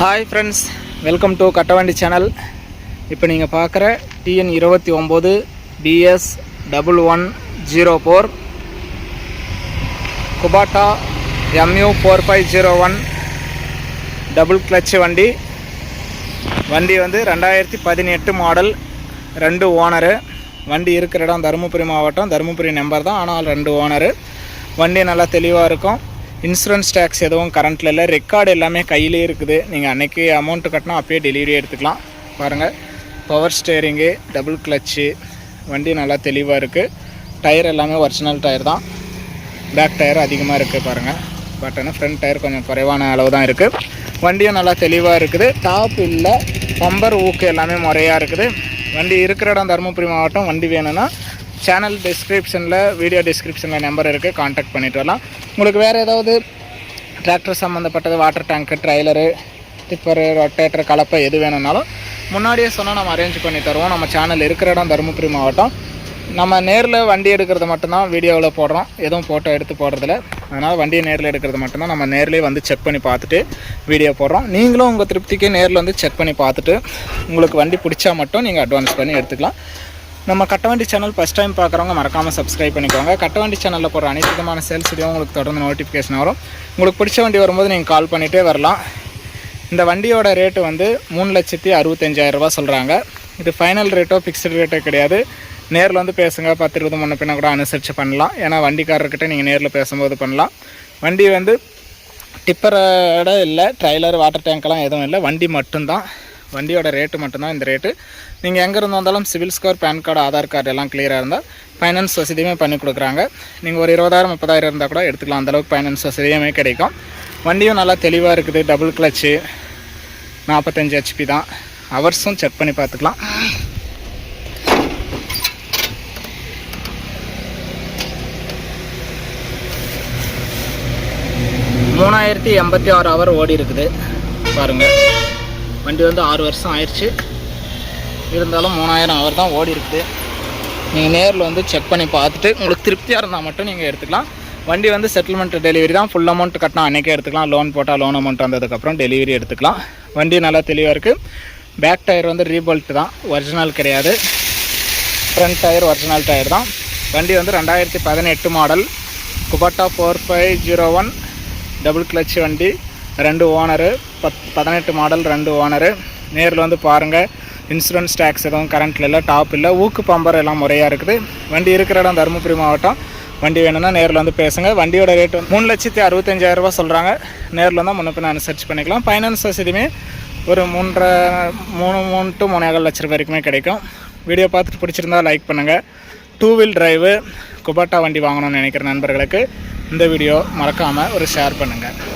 Hi friends welcome to Kattavandi channel இப்போ நீங்கள் பார்க்குற டிஎன் இருபத்தி ஒம்பது PS double one zero four Kubota MU four five zero one double clutch வண்டி. வண்டி வந்து ரெண்டாயிரத்தி பதினெட்டு மாடல் ரெண்டு ஓனரு வண்டி இருக்கிற இடம் தருமபுரி மாவட்டம் தருமபுரி நம்பர் தான். ஆனால் ரெண்டு ஓனரு வண்டி நல்லா தெளிவாக இருக்கும். இன்சூரன்ஸ் டேக்ஸ் எதுவும் கரண்ட்டில் இல்லை. ரெக்கார்டு எல்லாமே கையிலே இருக்குது. நீங்கள் அன்னைக்கு அமௌண்ட்டு கட்டினா அப்பயே டெலிவரி எடுத்துக்கலாம். பாருங்கள் பவர் ஸ்டேரிங்கு டபுள் கிளச்சு வண்டி நல்லா தெளிவாக இருக்குது டயர் எல்லாமே ஒரிஜினல் டயர் தான். பேக் டயர் அதிகமாக இருக்குது பாருங்கள் பட்டனு ஃப்ரண்ட் டயர் கொஞ்சம் குறைவான அளவு தான் இருக்குது வண்டியும் நல்லா தெளிவாக இருக்குது. டாப் இல்லை பம்பர் ஊக்கு எல்லாமே முறையாக இருக்குது. வண்டி இருக்கிற இடம் தருமபுரி மாவட்டம். வண்டி வேணும்னா சேனல் டிஸ்கிரிப்ஷனில் வீடியோ டிஸ்கிரிப்ஷனில் நம்பர் இருக்குது காண்டாக்ட் பண்ணிட்டு வரலாம். உங்களுக்கு வேறு ஏதாவது டிராக்டர் சம்மந்தப்பட்டது water tank trailer tipper rotator கலப்பை எது வேணும்னாலும் முன்னாடியே சொன்னால் நம்ம அரேஞ்ச் பண்ணி தருவோம். நம்ம சேனல் இருக்கிற இடம் தருமபுரி மாவட்டம். நம்ம நேரில் வண்டி எடுக்கிறது மட்டும்தான் வீடியோவில் போடுறோம். எதுவும் ஃபோட்டோ எடுத்து போடுறதில்ல. அதனால் வண்டியை நேரில் எடுக்கிறது மட்டும்தான். நம்ம நேர்லேயே வந்து செக் பண்ணி பார்த்துட்டு வீடியோ போடுறோம். நீங்களும் உங்கள் திருப்திக்கு நேரில் வந்து செக் பண்ணி பார்த்துட்டு உங்களுக்கு வண்டி பிடிச்சா மட்டும் நீங்கள் அட்வான்ஸ் பண்ணி எடுத்துக்கலாம். நம்ம கட்டவண்டி சேனல் ஃபஸ்ட் டைம் பார்க்குறவங்க மறக்காமல் சப்ஸ்கிரைப் பண்ணிக்கோங்க. கட்டவண்டி சேனலில் போகிற அனைத்து விதமான சேல்ஸ் வீடியோ உங்களுக்கு தொடர்ந்து நோட்டிஃபிகேஷன் வரும். உங்களுக்கு பிடிச்ச வண்டி வரும்போது நீங்கள் கால் பண்ணிகிட்டே வரலாம். இந்த வண்டியோட ரேட்டு வந்து மூணு லட்சத்தி அறுபத்தஞ்சாயிரம் சொல்கிறாங்க இது ஃபைனல் ரேட்டோ ஃபிக்ஸ்டு ரேட்டோ கிடையாது. நேரில் வந்து பேசுங்க பத்து இருபது முன்ன பின்ன கூட அனுசரித்து பண்ணலாம். ஏன்னா வண்டிக்காரர்கிட்ட நீங்கள் நேரில் பேசும்போது பண்ணலாம். வண்டி வந்து டிப்பரோட இல்லை ட்ரைலர் வாட்டர் டேங்க்லாம் எதுவும் இல்லை. வண்டி மட்டும்தான். வண்டியோட ரேட்டு மட்டும்தான் இந்த ரேட்டு நீங்கள் எங்கே இருந்து வந்தாலும் CIBIL score PAN card Aadhaar card எல்லாம் கிளியராக இருந்தால் ஃபைனான்ஸ் வசதியுமே பண்ணி கொடுக்குறாங்க. நீங்கள் ஒரு இருபதாயிரம் முப்பதாயிரம் இருந்தால் கூட எடுத்துக்கலாம். அந்தளவுக்கு ஃபைனான்ஸ் வசதியுமே கிடைக்கும். வண்டியும் நல்லா தெளிவாக இருக்குது. டபுள் கிளச்சு நாற்பத்தஞ்சு ஹெச்பி தான். ஹவர்ஸும் செக் பண்ணி பார்த்துக்கலாம். மூணாயிரத்தி எண்பத்தி ஆறு ஹவர் ஓடி இருக்குது. பாருங்கள் வண்டி வந்து ஆறு வருஷம் ஆயிடுச்சு. இருந்தாலும் மூணாயிரம் ஹவர் தான் ஓடி இருக்குது நீங்கள் நேரில் வந்து செக் பண்ணி பார்த்துட்டு உங்களுக்கு திருப்தியாக இருந்தால் மட்டும் நீங்கள் எடுத்துக்கலாம். வண்டி வந்து செட்டில்மெண்ட் டெலிவரி தான். ஃபுல் அமௌண்ட் கட்டினா அன்றைக்கே எடுத்துக்கலாம். லோன் போட்டால் லோன் அமௌண்ட் வந்ததுக்கப்புறம் டெலிவரி எடுத்துக்கலாம். வண்டி நல்லா தெளிவாக இருக்குது பேக் டயர் வந்து ரீபோல்ட் தான். ஒரிஜினல் கிடையாது. ஃப்ரண்ட் டயர் ஒரிஜினல் டயர் தான். வண்டி வந்து ரெண்டாயிரத்தி பதினெட்டு model Kubota four five zero one double clutch வண்டி. ரெண்டு ஓனரு பத் பதினெட்டு மாடல் ரெண்டு ஓனரு. நேரில் வந்து பாருங்கள் இன்சூரன்ஸ் டேக்ஸ் எதுவும் கரண்ட்டில் இல்லை டாப் இல்லை. ஊக்கு பம்பர் எல்லாம் முறையாக இருக்குது. வண்டி இருக்கிற இடம் தருமபுரி மாவட்டம். வண்டி வேணும்னா நேரில் வந்து பேசுங்க. வண்டியோட ரேட் வந்து மூணு லட்சத்தி அறுபத்தஞ்சாயிரரூபா சொல்கிறாங்க நேரில் வந்தால் முன்னப்பின் அனுசரிச்சு பண்ணிக்கலாம். ஃபைனான்ஸ் வசதியுமே ஒரு மூன்றரை மூணு மூணு டு மூணேகால் லட்ச ரூபாய் வரைக்குமே கிடைக்கும். வீடியோ பார்த்துட்டு பிடிச்சிருந்தா லைக் பண்ணுங்கள் டூ வீல் டிரைவு குபாட்டா வண்டி வாங்கணும்னு நினைக்கிற நண்பர்களுக்கு இந்த வீடியோ மறக்காமல் ஒரு ஷேர் பண்ணுங்கள்